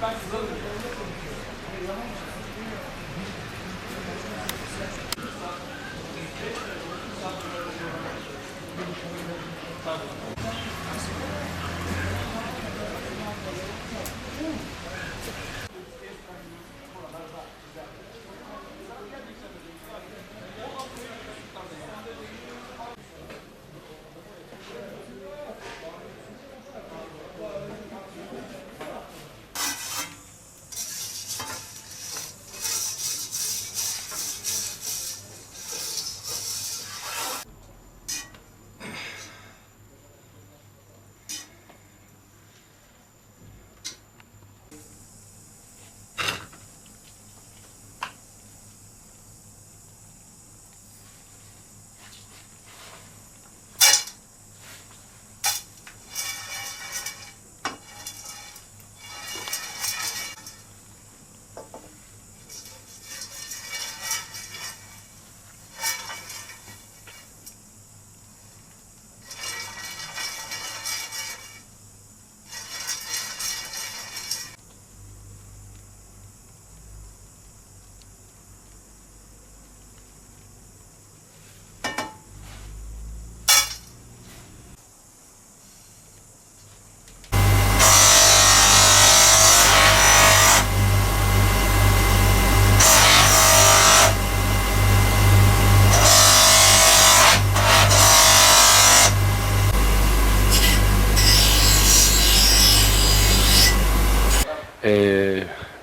Ee,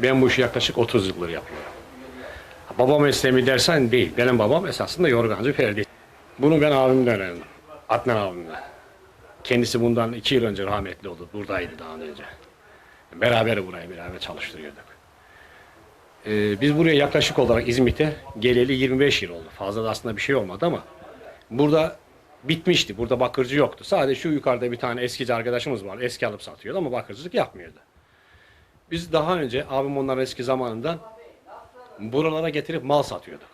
ben bu işi yaklaşık 30 yıldır yapıyorum. Baba mesleğimi dersen değil. Benim babam esasında yorgancı Ferdi. Bunu ben abimden öğrendim. Adnan abimden. Kendisi bundan iki yıl önce rahmetli oldu. Buradaydı daha önce. Beraber burayı beraber çalıştırıyorduk. Ee, biz buraya yaklaşık olarak İzmit'e geleli 25 yıl oldu. Fazla da aslında bir şey olmadı ama burada bitmişti. Burada bakırcı yoktu. Sadece şu yukarıda bir tane eskici arkadaşımız var. Eski alıp satıyordu ama bakırcılık yapmıyordu. Biz daha önce abim onların eski zamanından buralara getirip mal satıyorduk.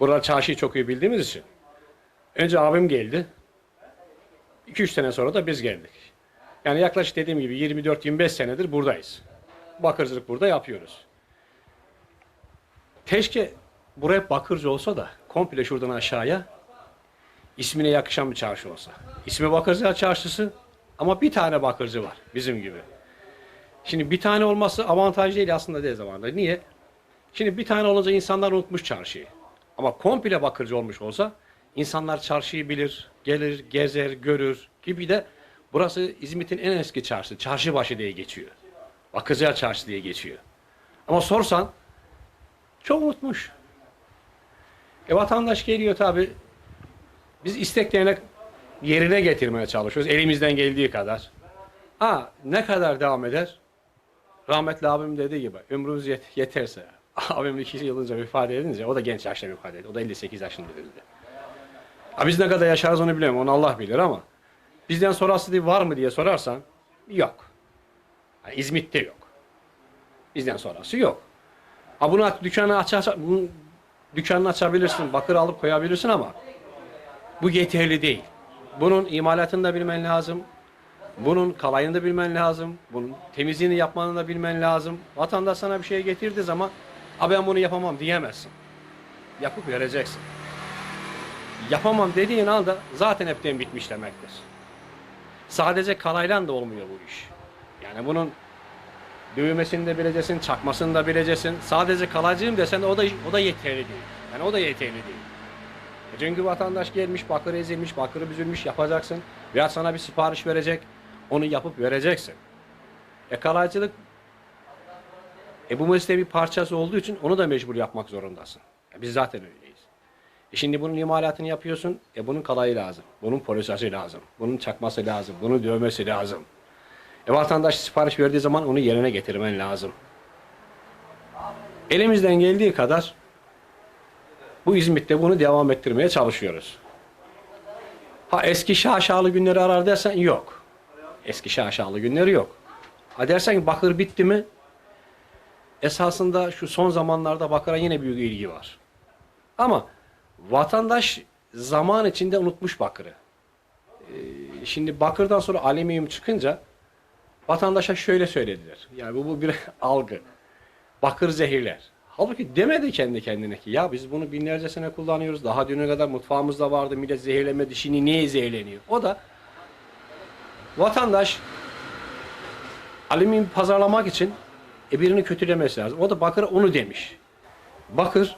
Buralar çarşıyı çok iyi bildiğimiz için. Önce abim geldi. 2-3 sene sonra da biz geldik. Yani yaklaşık dediğim gibi 24-25 senedir buradayız. Bakırcılık burada yapıyoruz. Keşke buraya bakırcı olsa da komple şuradan aşağıya ismine yakışan bir çarşı olsa. İsmi Bakırcılar Çarşısı ama bir tane bakırcı var bizim gibi. Şimdi bir tane olması avantaj değil aslında dezavantaj. Niye? Şimdi bir tane olunca insanlar unutmuş çarşıyı. Ama komple bakırcı olmuş olsa insanlar çarşıyı bilir, gelir, gezer, görür gibi de burası İzmit'in en eski çarşısı. Çarşıbaşı diye geçiyor. Bakırcılar Çarşı diye geçiyor. Ama sorsan çok unutmuş. E vatandaş geliyor tabi. Biz isteklerini yerine getirmeye çalışıyoruz elimizden geldiği kadar. Ha ne kadar devam eder? Rahmetli abim dediği gibi ömrümüz yet- yeterse. Abim iki yıl önce vefat edince o da genç yaşta vefat etti. O da 58 yaşında öldü. Ha biz ne kadar yaşarız onu bilmiyorum. Onu Allah bilir ama bizden sonrası diye var mı diye sorarsan yok. Ha, İzmit'te yok. Bizden sonrası yok. Ha bunu dükkanı aç, aç bunu dükkanını açabilirsin, bakır alıp koyabilirsin ama bu yeterli değil. Bunun imalatını da bilmen lazım. Bunun kalayını da bilmen lazım. Bunun temizliğini yapmanı da bilmen lazım. Vatandaş sana bir şey getirdiği zaman "A ben bunu yapamam diyemezsin. Yapıp vereceksin. Yapamam dediğin anda zaten hepten bitmiş demektir. Sadece kalayla da olmuyor bu iş. Yani bunun düğmesini de bileceksin, çakmasını da bileceksin. Sadece kalaycıyım desen de o da o da yeterli değil. Yani o da yeterli değil. E Çünkü vatandaş gelmiş, bakır ezilmiş, bakırı büzülmüş yapacaksın. Veya sana bir sipariş verecek, onu yapıp vereceksin. Kalaycılık, e bu mesleğin bir parçası olduğu için onu da mecbur yapmak zorundasın. E biz zaten öyleyiz. E şimdi bunun imalatını yapıyorsun, e bunun kalayı lazım, bunun polisası lazım, bunun çakması lazım, bunun dövmesi lazım. E vatandaş sipariş verdiği zaman onu yerine getirmen lazım. Elimizden geldiği kadar bu İzmit'te bunu devam ettirmeye çalışıyoruz. Ha eski şaşalı günleri arar dersen yok. Eski şaşalı günleri yok. Ha dersen ki bakır bitti mi? Esasında şu son zamanlarda bakıra yine büyük ilgi var. Ama vatandaş zaman içinde unutmuş bakırı. Ee, şimdi bakırdan sonra alüminyum çıkınca Vatandaşa şöyle söylediler. Yani bu, bu bir algı. Bakır zehirler. Halbuki demedi kendi kendine ki ya biz bunu binlerce sene kullanıyoruz. Daha düne kadar mutfağımızda vardı. Millet zehirlenmedi. Şimdi niye zehirleniyor? O da vatandaş alüminyum pazarlamak için e, birini kötülemesi lazım. O da bakır onu demiş. Bakır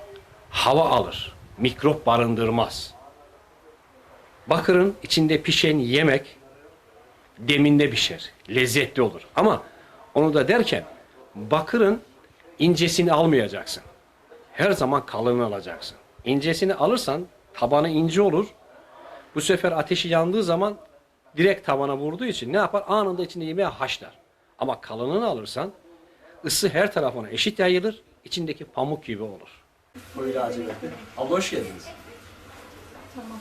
hava alır. Mikrop barındırmaz. Bakırın içinde pişen yemek deminde pişer. Lezzetli olur. Ama onu da derken bakırın incesini almayacaksın. Her zaman kalını alacaksın. İncesini alırsan tabanı ince olur. Bu sefer ateşi yandığı zaman direkt tabana vurduğu için ne yapar? Anında içinde yemeği haşlar. Ama kalınını alırsan ısı her tarafına eşit yayılır. içindeki pamuk gibi olur. Buyur Abla hoş geldiniz. Tamam.